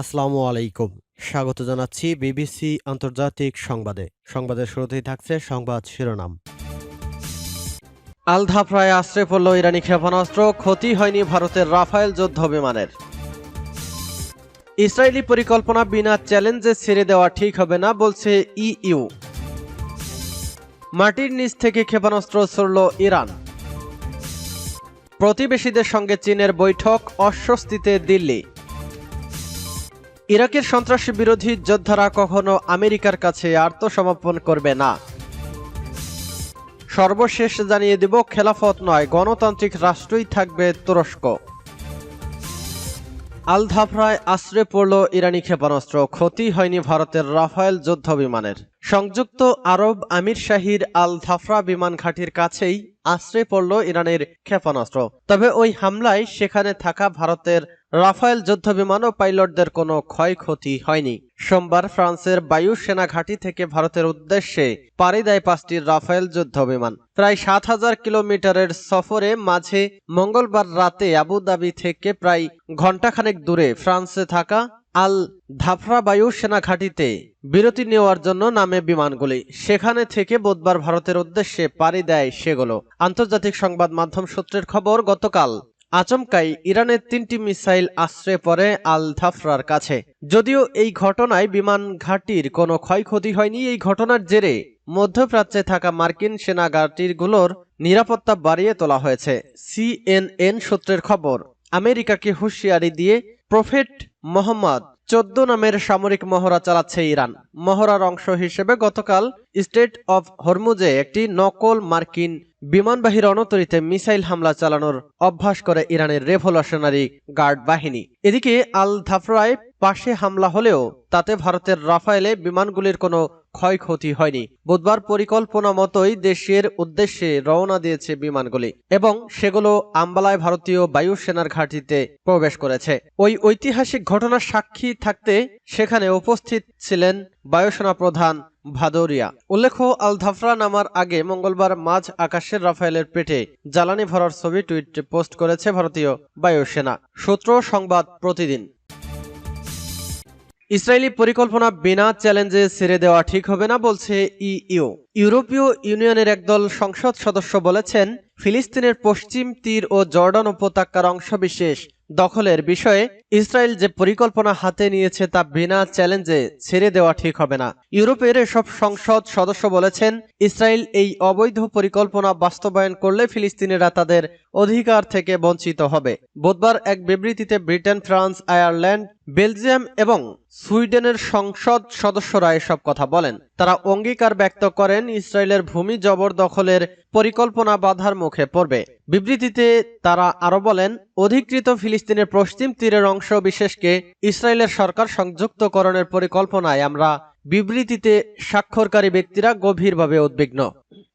আসসালামু আলাইকুম। স্বাগত জানাচ্ছি বিবিসি আন্তর্জাতিক সংবাদে। সংবাদের শুরুতেই থাকছে সংবাদ শিরোনাম। আলধাফরায় আশ্রয় পড়ল ইরানি ক্ষেপণাস্ত্র, ক্ষতি হয়নি ভারতের রাফায়েল যুদ্ধ বিমানের। ইসরায়েলি পরিকল্পনা বিনা চ্যালেঞ্জে ছেড়ে দেওয়া ঠিক হবে না বলছে ইইউ। মাটির নিচ থেকে ক্ষেপণাস্ত্র ছড়ল ইরান। প্রতিবেশীদের সঙ্গে চীনের বৈঠক, অস্বস্তিতে দিল্লি। ইরাকের সন্ত্রাসী বিরোধী যোদ্ধারা কখনো আমেরিকার কাছে আত্মসমর্পণ করবে না। সর্বশেষ জানিয়ে দেব, খেলাফত নয়, গণতান্ত্রিক রাষ্ট্রই থাকবে তুরস্ক। আল ধাফরায় আশ্রে পড়ল ইরানি ক্ষেপণাস্ত্র, ক্ষতি হয়নি ভারতের রাফায়েল যুদ্ধ বিমানের সংযুক্ত আরব আমির শাহির আল ধাফরা বিমান ঘাঁটির কাছেই আশ্রে পড়ল ইরানের ক্ষেপণাস্ত্র। তবে ওই হামলায় সেখানে থাকা ভারতের রাফায়েল যুদ্ধ বিমান ও পাইলটদের কোনো ক্ষয়ক্ষতি হয়নি। সোমবার ফ্রান্সের বায়ু সেনা ঘাঁটি থেকে ভারতের উদ্দেশ্যে পাড়ি দেয় পাঁচটি রাফায়েল যুদ্ধ বিমান প্রায় সাত হাজার কিলোমিটারের সফরে মাঝে মঙ্গলবার রাতে আবুধাবি থেকে প্রায় ঘণ্টাখানেক দূরে ফ্রান্সে থাকা আল ধাফরা বায়ু সেনা ঘাঁটিতে বিরতি নেওয়ার জন্য নামে বিমানগুলি। সেখানে থেকে বুধবার ভারতের উদ্দেশ্যে পাড়ি দেয় সেগুলো। আন্তর্জাতিক সংবাদ মাধ্যম সূত্রের খবর, গতকাল আচমকাই ইরানের তিনটি মিসাইল আশ্রয় পড়ে আল ধাফরার কাছে। যদিও এই ঘটনায় বিমান ঘাঁটির কোনো ক্ষয়ক্ষতি হয়নি, এই ঘটনার জেরে মধ্যপ্রাচ্যে থাকা মার্কিন সেনা ঘাঁটিগুলোর নিরাপত্তা বাড়িয়ে তোলা হয়েছে। সিএনএন সূত্রের খবর, আমেরিকাকে হুঁশিয়ারি দিয়ে প্রফেট মোহাম্মদ চোদ্দ নামের সামরিক মহড়া চালাচ্ছে ইরান। মহড়ার অংশ হিসেবে গতকাল স্টেট অফ হরমুজে একটি নকল মার্কিন বিমানবাহী রণতরীতে মিসাইল হামলা চালানোর অভ্যাস করে ইরানের রেভলিউশনারি গার্ড বাহিনী। এদিকে আল ধাফরায় পাশে হামলা হলেও তাতে ভারতের রাফায়েলে বিমানগুলির কোনো ক্ষয়ক্ষতি হয়নি। বুধবার পরিকল্পনা মতোই দেশের উদ্দেশ্যে রওনা দিয়েছে বিমানগুলি এবং সেগুলো আম্বালায় ভারতীয় বায়ুসেনার ঘাঁটিতে প্রবেশ করেছে। ওই ঐতিহাসিক ঘটনার সাক্ষী থাকতে সেখানে উপস্থিত ছিলেন বায়ুসেনা প্রধান ভাদৌরিয়া। উল্লেখ্য আল ধাফরা নামার আগে মঙ্গলবার মাঝ আকাশের রাফায়েলের পেটে জ্বালানি ভরার ছবি টুইট পোস্ট করেছে ভারতীয় বায়ুসেনা সূত্র সংবাদ প্রতিদিন। ইসরায়েলি পরিকল্পনা বিনা চ্যালেঞ্জে ছেড়ে দেওয়া ঠিক হবে না বলছে ইইউ। ইউরোপীয় ইউনিয়নের একদল সংসদ সদস্য বলেছেন, ফিলিস্তিনের পশ্চিম তীর ও জর্ডান উপত্যকার অংশবিশেষ দখলের বিষয়ে ইসরায়েল যে পরিকল্পনা হাতে নিয়েছে তা বিনা চ্যালেঞ্জে ছেড়ে দেওয়া ঠিক হবে না। ইউরোপের সব সংসদ সদস্য বলেছেন, ইসরায়েল এই অবৈধ পরিকল্পনা বাস্তবায়ন করলে ফিলিস্তিনিরা তাদের অধিকার থেকে বঞ্চিত হবে। বুধবার এক বিবৃতিতে ব্রিটেন, ফ্রান্স, আয়ারল্যান্ড, বেলজিয়াম এবং সুইডেনের সংসদ সদস্যরা এসব কথা বলেন। তারা অঙ্গীকার ব্যক্ত করেন, ইসরায়েলের ভূমি জবরদখলের পরিকল্পনা বাধার মুখে পড়বে। বিবৃতিতে তারা আরও বলেন, অধিকৃত ফিলিস্তিনের পশ্চিম তীরের অংশ বিশেষকে ইসরায়েলের সরকার সংযুক্তকরণের পরিকল্পনায় আমরা বিবৃতিতে স্বাক্ষরকারী ব্যক্তিরা গভীরভাবে উদ্বিগ্ন।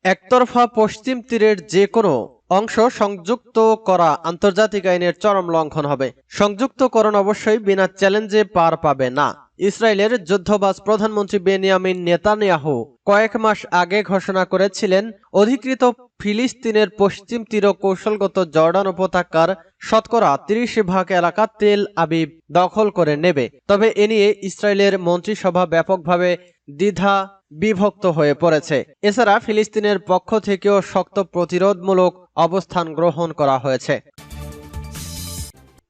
একতরফা পশ্চিম তীরের যে কোনো অংশ সংযুক্ত করা আন্তর্জাতিক আইনের চরম লঙ্ঘন হবে। সংযুক্তকরণ অবশ্যই বিনা চ্যালেঞ্জে পার পাবে না। ইসরায়েলের যুদ্ধবাজ প্রধানমন্ত্রী বেনিয়ামিন নেতানিয়াহু কয়েক মাস আগে ঘোষণা করেছিলেন, অধিকৃত ফিলিস্তিনের পশ্চিম তীর কৌশলগত জর্ডান উপত্যকার শতকরা তিরিশ ভাগ এলাকা তেল আবিব দখল করে নেবে। তবে এ নিয়ে ইসরায়েলের মন্ত্রিসভা ব্যাপকভাবে দ্বিধা বিভক্ত হয়ে পড়েছে। এছাড়া ফিলিস্তিনের পক্ষ থেকেও শক্ত প্রতিরোধমূলক অবস্থান গ্রহণ করা হয়েছে।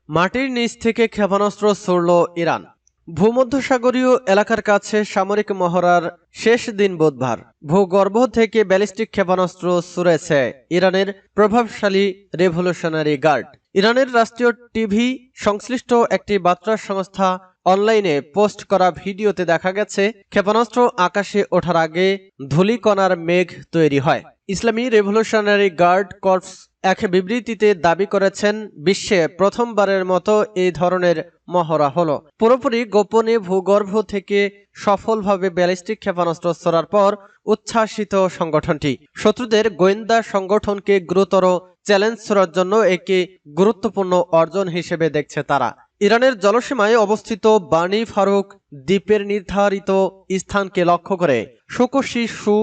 মাটির নিচ থেকে ক্ষেপণাস্ত্র ছড়ল ইরান। ভূমধ্যসাগরীয় এলাকার কাছে সামরিক মহড়ার শেষ দিন বুধবার। ভূগর্ভ থেকে ব্যালিস্টিক ক্ষেপণাস্ত্র ছুড়েছে ইরানের প্রভাবশালী রেভলিউশনারি গার্ড। ইরানের রাষ্ট্রীয় টিভি সংশ্লিষ্ট একটি বার্তা সংস্থা অনলাইনে পোস্ট করা ভিডিওতে দেখা গেছে, ক্ষেপণাস্ত্র আকাশে ওঠার আগে ধূলিকণার মেঘ তৈরি হয়। ইসলামী রেভলিউশনারি গার্ড কর্পস এক বিবৃতিতে দাবি করেছেন, বিশ্বে প্রথমবারের মতো এই ধরনের মহড়া হলো। পুরোপুরি গোপনে ভূগর্ভ থেকে সফলভাবে ব্যালিস্টিক ক্ষেপণাস্ত্র ছোড়ার পর উচ্ছ্বাসিত সংগঠনটি। শত্রুদের গোয়েন্দা সংগঠনকে গুরুতর চ্যালেঞ্জ ছোড়ার জন্য একে গুরুত্বপূর্ণ অর্জন হিসেবে দেখছে তারা। ইরানের জলসীমায় অবস্থিত বানি ফারুক দ্বীপের নির্ধারিত স্থানকে লক্ষ্য করে সুকোশি সু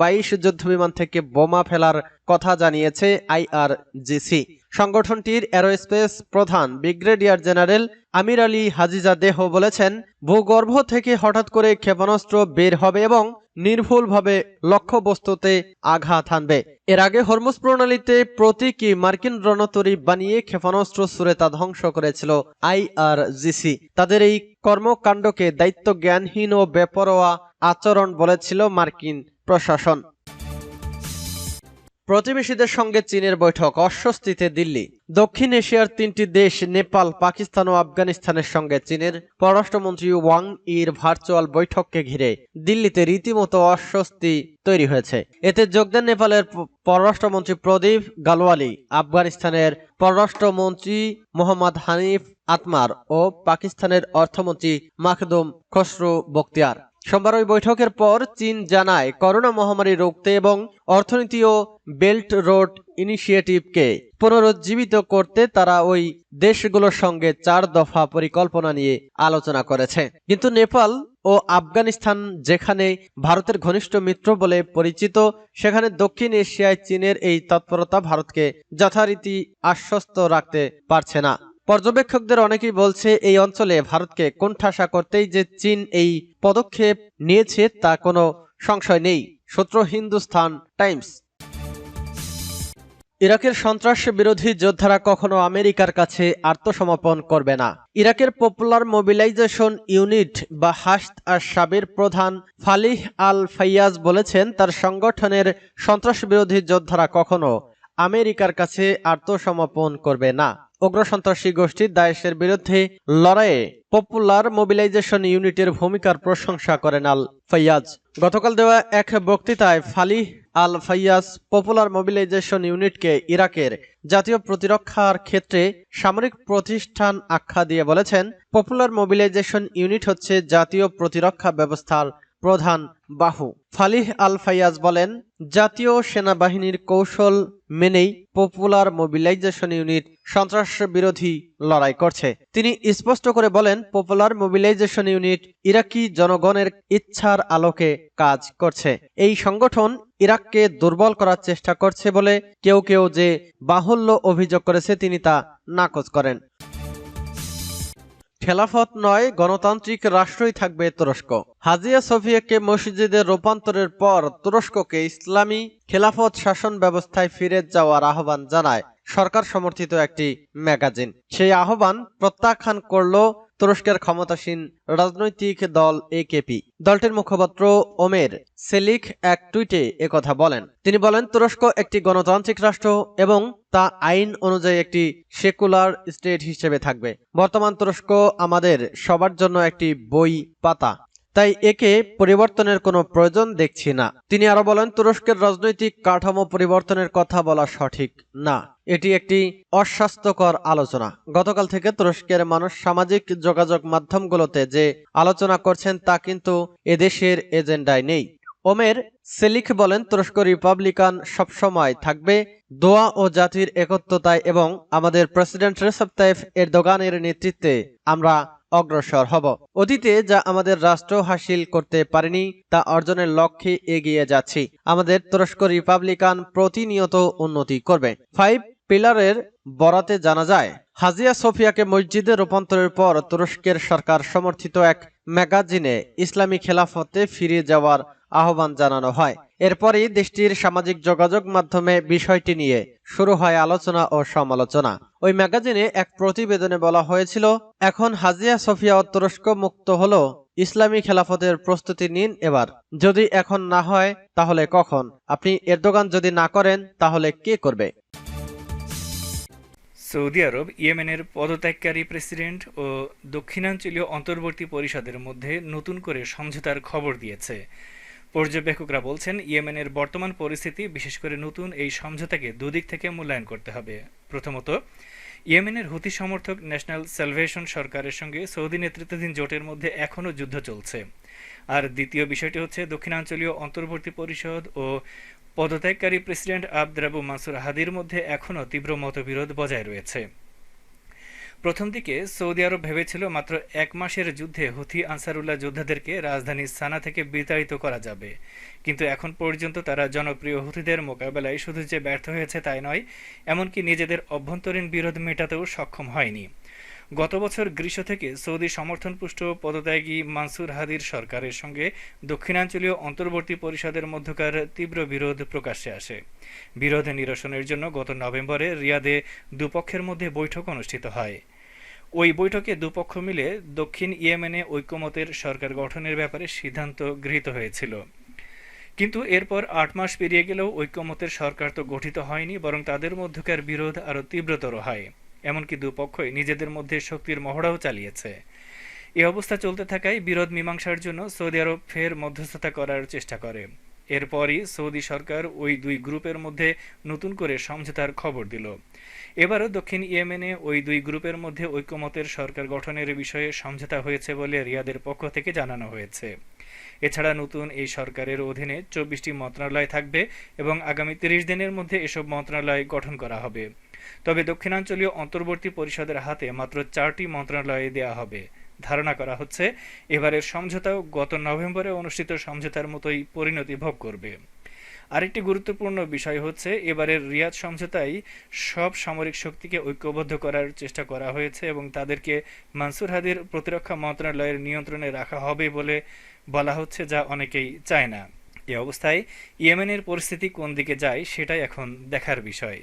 বাইশ যুদ্ধবিমান থেকে বোমা ফেলার কথা জানিয়েছে আইআরজিসি। সংগঠনটির অ্যারোস্পেস প্রধান brigadier general Amir Ali Hajizadeh বলেছেন, ভূগর্ভ থেকে হঠাৎ করে ক্ষেপণাস্ত্র বের হবে এবং নির্ভুলভাবে লক্ষ্যবস্তুতে আঘাত হানবে। এর আগে হরমুজ প্রণালীতে প্রতীকী মার্কিন রণতরী বানিয়ে ক্ষেপণাস্ত্র সুরে তা ধ্বংস করেছিল আইআরজিসি তাদের এই কর্মকাণ্ডকে দায়িত্ব জ্ঞানহীন ও বেপরোয়া আচরণ বলেছিল মার্কিন প্রশাসন। প্রতিবেশীদের সঙ্গে চীনের বৈঠক, অস্বস্তিতে দিল্লি। দক্ষিণ এশিয়ার তিনটি দেশ, নেপাল, পাকিস্তান ও আফগানিস্তানের সঙ্গে চীনের পররাষ্ট্রমন্ত্রী ওয়াং ইর ভার্চুয়াল বৈঠককে ঘিরে দিল্লিতে রীতিমতো অস্বস্তি তৈরি হয়েছে। এতে যোগ দেন নেপালের পররাষ্ট্রমন্ত্রী প্রদীপ গালওয়ালি আফগানিস্তানের পররাষ্ট্রমন্ত্রী মোহাম্মদ হানিফ আতমার ও পাকিস্তানের অর্থমন্ত্রী মাখদুম খসরু বখতিয়ার। সোমবার ওই বৈঠকের পর চীন জানায় করোনা মহামারী রুখতে এবং অর্থনীতি ও বেল্ট রোড ইনিশিয়েটিভকে পুনরুজ্জীবিত করতে তারা ওই দেশগুলোর সঙ্গে চার দফা পরিকল্পনা নিয়ে আলোচনা করেছে। কিন্তু নেপাল ও আফগানিস্তান, যেখানে ভারতের ঘনিষ্ঠ মিত্র বলে পরিচিত, সেখানে দক্ষিণ এশিয়ায় চীনের এই তৎপরতা ভারতকে যথারীতি আশ্বস্ত রাখতে পারছে না। পর্যবেক্ষকদের অনেকেই বলছে এই অঞ্চলে ভারতকে কোণঠাসা করতেই যে চীন এই পদক্ষেপ নিয়েছে, তা কোনো সংশয় নেই। সূত্র হিন্দুস্তান টাইমস। ইরাকের সন্ত্রাস বিরোধী যোদ্ধারা কখনো আমেরিকার কাছে আত্মসমর্পণ করবে না। ইরাকের পপুলার মোবিলাইজেশন ইউনিট বা হাসত আর সাবির প্রধান ফালিহ আল ফাইয়াজ বলেছেন, তার সংগঠনের সন্ত্রাস বিরোধী যোদ্ধারা কখনো আমেরিকার কাছে আত্মসমর্পণ করবে না। উগ্র সন্ত্রাসী গোষ্ঠী দায়েশের বিরুদ্ধে লড়াইয়ে পপুলার মোবিলাইজেশন ইউনিটের ভূমিকার প্রশংসা করেন আল ফাইয়াজ। গতকাল দেওয়া এক বক্তৃতায় Falih al Fayyadh popular mobilization ইউনিটকে ইরাকের জাতীয় প্রতিরক্ষার ক্ষেত্রে সামরিক প্রতিষ্ঠান আখ্যা দিয়ে বলেছেন, পপুলার মোবিলাইজেশন ইউনিট হচ্ছে জাতীয় প্রতিরক্ষা ব্যবস্থার প্রধান বাহু। ফালিহ আল ফাইয়াজ বলেন, জাতীয় সেনাবাহিনীর কৌশল মেনেই পপুলার মোবিলাইজেশন ইউনিট সন্ত্রাস বিরোধী লড়াই করছে। তিনি স্পষ্ট করে বলেন পপুলার মোবিলাইজেশন ইউনিট ইরাকি জনগণের ইচ্ছার আলোকে কাজ করছে। এই সংগঠন ইরাককে দুর্বল করার চেষ্টা করছে বলে কেউ কেউ যে বাহুল্য অভিযোগ করেছে তিনি তা নাকচ করেন। খেলাফত নয়, গণতান্ত্রিক রাষ্ট্রই থাকবে তুরস্ক। হাজিয়া সোফিয়াকে মসজিদে রূপান্তরের পর তুরস্ককে ইসলামী খেলাফত শাসন ব্যবস্থায় ফিরে যাওয়ার আহ্বান জানায় সরকার সমর্থিত একটি ম্যাগাজিন। সেই আহ্বান প্রত্যাখ্যান করল তুরস্কের ক্ষমতাসীন রাজনৈতিক দল একেপি দলটির মুখপাত্র ওমের সেলিক এক টুইটে একথা বলেন, তিনি বলেন, তুরস্ক একটি গণতান্ত্রিক রাষ্ট্র এবং তা আইন অনুযায়ী একটি সেকুলার স্টেট হিসেবে থাকবে। বর্তমান তুরস্ক আমাদের সবার জন্য একটি বই পাতা। তাই একে পরিবর্তনের কোনো প্রয়োজন দেখছি না। তিনি আরও বলেন, তুরস্কের রাজনৈতিক কাঠামো পরিবর্তনের কথা বলা সঠিক না। এটি একটি অস্বাস্থ্যকর আলোচনা। গতকাল থেকে তুরস্কের মানুষ সামাজিক যোগাযোগ মাধ্যমগুলোতে যে আলোচনা করছেন তা কিন্তু এদেশের এজেন্ডায় নেই। ওমের সেলিক বলেন, তুরস্ক রিপাবলিকান সবসময় থাকবে দোয়া ও জাতির একত্রতায় এবং আমাদের প্রেসিডেন্ট রেসেপ তাইফ এরদোগানের নেতৃত্বে আমরা অগ্রসর হব। অতীতে যা আমাদের রাষ্ট্র হাসিল করতে পারেনি, তা অর্জনের লক্ষ্যে এগিয়ে যাচ্ছি। আমাদের তুরস্ক রিপাবলিকান প্রতিনিয়ত উন্নতি করবে। ফাইভ পিলারের বরাতে জানা যায়, হাজিয়া সোফিয়াকে মসজিদে রূপান্তরের পর তুরস্কের সরকার সমর্থিত এক ম্যাগাজিনে ইসলামী খেলাফতে ফিরে যাওয়ার আহ্বান জানানো হয়। এরপরই দেশটির সামাজিক যোগাযোগ মাধ্যমে বিষয়টি নিয়ে শুরু হয় আলোচনা ও সমালোচনা। ওই ম্যাগাজিনে এক প্রতিবেদনে বলা হয়েছিল, এখন হাজিয়া সোফিয়া তুরস্ক মুক্ত হলো, ইসলামী খেলাফতের প্রস্তুতি নিন এবার। যদি এখন না হয়, তাহলে কখন? আপনি এরদোগান যদি না করেন, তাহলে কে করবে? সৌদি আরব, ইয়েমেনের পদত্যাগকারী প্রেসিডেন্ট ও দক্ষিণাঞ্চলীয় অন্তর্বর্তী পরিষদের মধ্যে নতুন করে সমঝোতার খবর দিয়েছে। পর্যবেক্ষকরা বলছেন, ইয়েমেনের বর্তমান পরিস্থিতি, বিশেষ করে নতুন এই সমঝোতাকে দুদিক থেকে মূল্যায়ন করতে হবে। প্রথমত, ইয়েমেনের হুতি সমর্থক ন্যাশনাল স্যালভেশন সরকারের সঙ্গে সৌদি নেতৃত্বাধীন জোটের মধ্যে এখনও যুদ্ধ চলছে। আর দ্বিতীয় বিষয়টি হচ্ছে, দক্ষিণাঞ্চলীয় অন্তর্বর্তী পরিষদ ও পদত্যাগকারী প্রেসিডেন্ট আবদ্রাবু মাসুর হাদির মধ্যে এখনও তীব্র মতবিরোধ বজায় রয়েছে। প্রথম দিকে সৌদি আরব ভেবেছিল মাত্র এক মাসের যুদ্ধে হুথি আনসারুল্লাহ যোদ্ধাদেরকে রাজধানী সানা থেকে বিতাড়িত করা যাবে। কিন্তু এখন পর্যন্ত তারা জনপ্রিয় হুথিদের মোকাবেলায় শুধু যে ব্যর্থ হয়েছে তাই নয়, এমনকি নিজেদের অভ্যন্তরীণ বিরোধ মেটাতেও সক্ষম হয়নি। গত বছর গ্রীষ্ম থেকে সৌদি সমর্থনপুষ্ট পদত্যাগী মানসুর হাদির সরকারের সঙ্গে দক্ষিণাঞ্চলীয় অন্তর্বর্তী পরিষদের মধ্যকার তীব্র বিরোধ প্রকাশ্যে আসে। বিরোধ নিরসনের জন্য গত নভেম্বরে রিয়াদে দুপক্ষের মধ্যে বৈঠক অনুষ্ঠিত হয়। ওই বৈঠকে দুপক্ষ মিলে দক্ষিণ ইয়েমেনে ঐক্যমতের সরকার গঠনের ব্যাপারে সিদ্ধান্ত গৃহীত হয়েছিল। কিন্তু এরপর আট মাস পেরিয়ে গেলেও ঐক্যমতের সরকার তো গঠিত হয়নি, বরং তাদের মধ্যকার বিরোধ আরও তীব্রতর হয়। এমনকি দুপক্ষই নিজেদের মধ্যে শক্তির মহড়াও চালিয়েছে। এ অবস্থা চলতে থাকায় বিরোধ মীমাংসার জন্য সৌদি আরব ফের মধ্যস্থতা করার চেষ্টা করে। এরপরই সৌদি সরকার ওই দুই গ্রুপের মধ্যে নতুন করে সমঝোতার খবর দিল। এবারও দক্ষিণ ইয়েমেনে ওই দুই গ্রুপের মধ্যে ঐক্যমতের সরকার গঠনের বিষয়ে সমঝোতা হয়েছে বলে রিয়াদের পক্ষ থেকে জানানো হয়েছে। এছাড়া নতুন এই সরকারের অধীনে চব্বিশটি মন্ত্রণালয় থাকবে এবং আগামী তিরিশ দিনের মধ্যে এসব মন্ত্রণালয় গঠন করা হবে। তবে দক্ষিণাঞ্চলীয় অন্তর্বর্তী পরিষদের হাতে মাত্র চারটি মন্ত্রণালয় দেয়া হবে। ধারণা করা হচ্ছে, এবারের সমঝোতাও গত নভেম্বরে অনুষ্ঠিত সমঝোতার মতোই পরিণতি ভোগ করবে। আরেকটি গুরুত্বপূর্ণ বিষয় হচ্ছে, এবারের রিয়াদ সমঝোতায় সব সামরিক শক্তিকে ঐক্যবদ্ধ করার চেষ্টা করা হয়েছে এবং তাদেরকে মানসুর হাদির প্রতিরক্ষা মন্ত্রণালয়ের নিয়ন্ত্রণে রাখা হবে বলে বলা হচ্ছে, যা অনেকেই চায় না। এ অবস্থায় ইয়েমেনের পরিস্থিতি কোন দিকে যায় সেটাই এখন দেখার বিষয়।